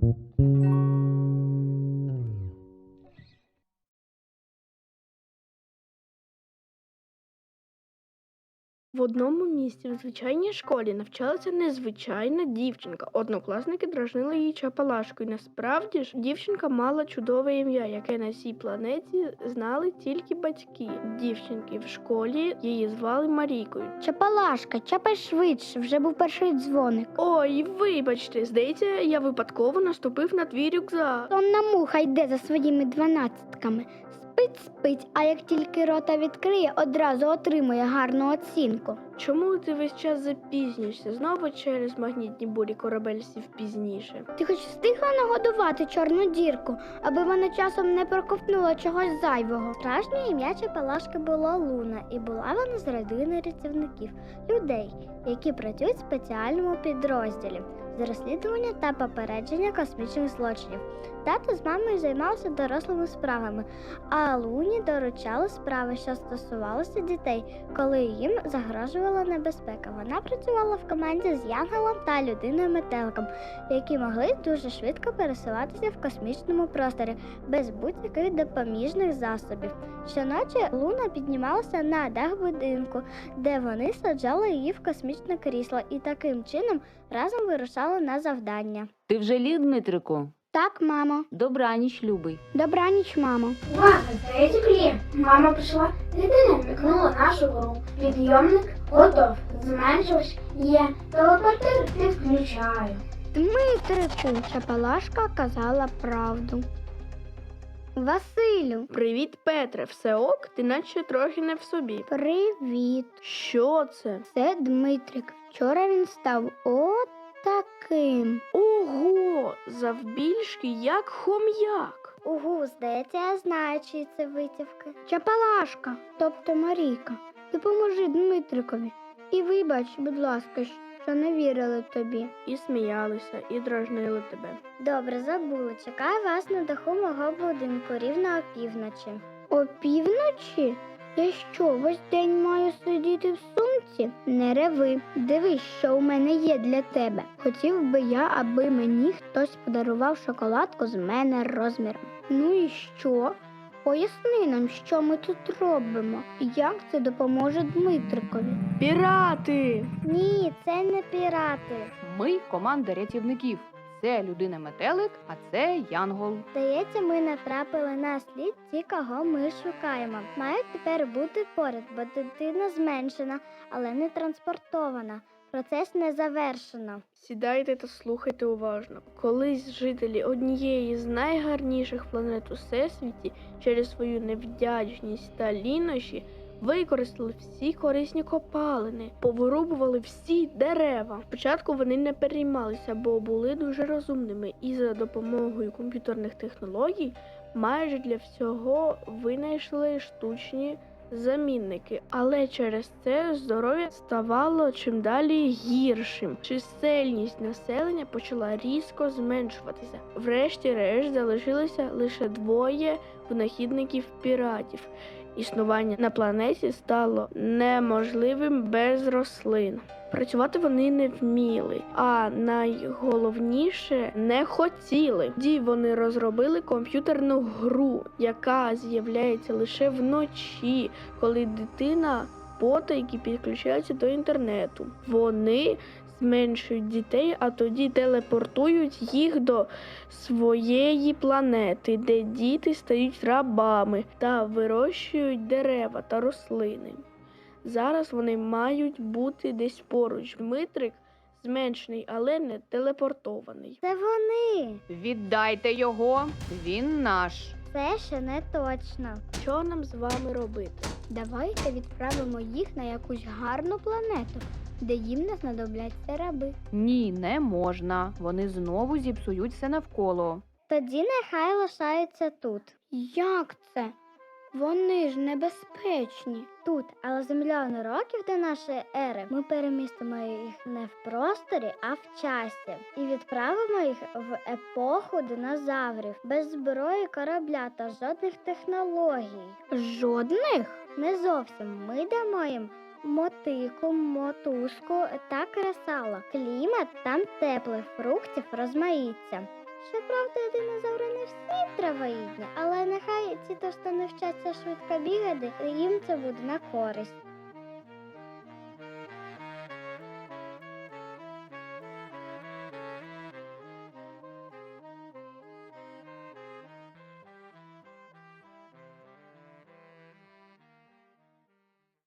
thank you В одному місці в звичайній школі навчалася незвичайна дівчинка. Однокласники дражнили її чапалашкою. Насправді ж дівчинка мала чудове ім'я, яке на цій планеті знали тільки батьки. Дівчинки в школі її звали Марійкою. Чапалашка, чапай швидше, вже був перший дзвоник. Ой, вибачте, здається, я випадково наступив на твій рюкзак. Сонна муха йде за своїми дванадцятками. Спить, спить, а як тільки рота відкриє, одразу отримує гарну оцінку. Чому ти весь час запізнюєшся? Знову через магнітні бурі корабель сів пізніше. Ти хоч встигла нагодувати чорну дірку, аби вона часом не проковтнула чогось зайвого. Справжнє ім'я Чапалашки було Луна, і була вона з родини рятівників, людей, які працюють в спеціальному підрозділі з розслідування та попередження космічних злочинів. Тато з мамою займалися дорослими справами, а Луні доручали справи, що стосувалися дітей, коли їм загрожувала небезпека. Вона працювала в команді з Янголом та людиною метеликом, які могли дуже швидко пересуватися в космічному просторі без будь-яких допоміжних засобів. Щоночі Луна піднімалася на дах будинку, де вони саджали її в космічне крісло і таким чином разом вирушали на завдання. Ти вже ліг, Дмитрику? Так, мамо. Добраніч, любий. Добраніч, мамо. Увага, здається, клієнт. Мама прийшла. Дитина вмикнула нашу гру. Підйомник готов. Зменшувач є. Телепортир підключаю. Дмитрику, Чапалашка казала правду. Василю, Привіт, Петре, все ок? Ти наче трохи не в собі. привіт. Що це? Це Дмитрик. Вчора він став от таким. Ого, завбільшки як хом'як. Угу, здається, я знаю, чиї це витівки. Чапалашка, тобто Марійка, допоможи Дмитрикові. І вибач, будь ласка, що не вірили тобі. І сміялися, і дражнили тебе. Добре, забула. Чекаю вас на даху мого будинку рівно опівночі. Опівночі? Я що, весь день маю сидіти в сумці? Не реви. Дивись, що у мене є для тебе. Хотів би я, аби мені хтось подарував шоколадку з мене розміром. Ну і що? Поясни нам, що ми тут робимо, і як це допоможе Дмитрикові. Пірати! Ні, це не пірати. Ми команда рятівників. Це людина метелик, а це Янгол. Здається, ми натрапили на слід ті, кого ми шукаємо. Мають тепер бути поряд, бо дитина зменшена, але не транспортована. Процес не завершено. Сідайте та слухайте уважно. Колись жителі однієї з найгарніших планет у всесвіті через свою невдячність та лінощі використали всі корисні копалини, повирубували всі дерева. Спочатку вони не переймалися, бо були дуже розумними, і за допомогою комп'ютерних технологій майже для всього винайшли штучні замінники, але через це здоров'я ставало чим далі гіршим. Чисельність населення почала різко зменшуватися. Врешті-решт залишилося лише двоє винахідників піратів. Існування на планеті стало неможливим без рослин. Працювати вони не вміли, а найголовніше не хотіли. Тоді вони розробили комп'ютерну гру, яка з'являється лише вночі, коли дитина потайки підключається до інтернету. Вони зменшують дітей, а тоді телепортують їх до своєї планети, де діти стають рабами та вирощують дерева та рослини. Зараз вони мають бути десь поруч. Дмитрик зменшений, але не телепортований. Це вони. Віддайте його, він наш. Це ще не точно. Що нам з вами робити? Давайте відправимо їх на якусь гарну планету, де їм не знадобляться раби. Ні, не можна. Вони знову зіпсують все навколо. Тоді нехай лишаються тут. Як це? Вони ж небезпечні. Тут, але за мільйони років до нашої ери ми перемістимо їх не в просторі, а в часі. І відправимо їх в епоху динозаврів без зброї корабля та жодних технологій. Жодних? Не зовсім. Ми дамо їм мотику, мотузку та кресало. Клімат там теплий, фруктів розмаїться. Щоправда, динозаври не всі травоїдні, але нехай ці не вчаться швидко бігати, їм це буде на користь.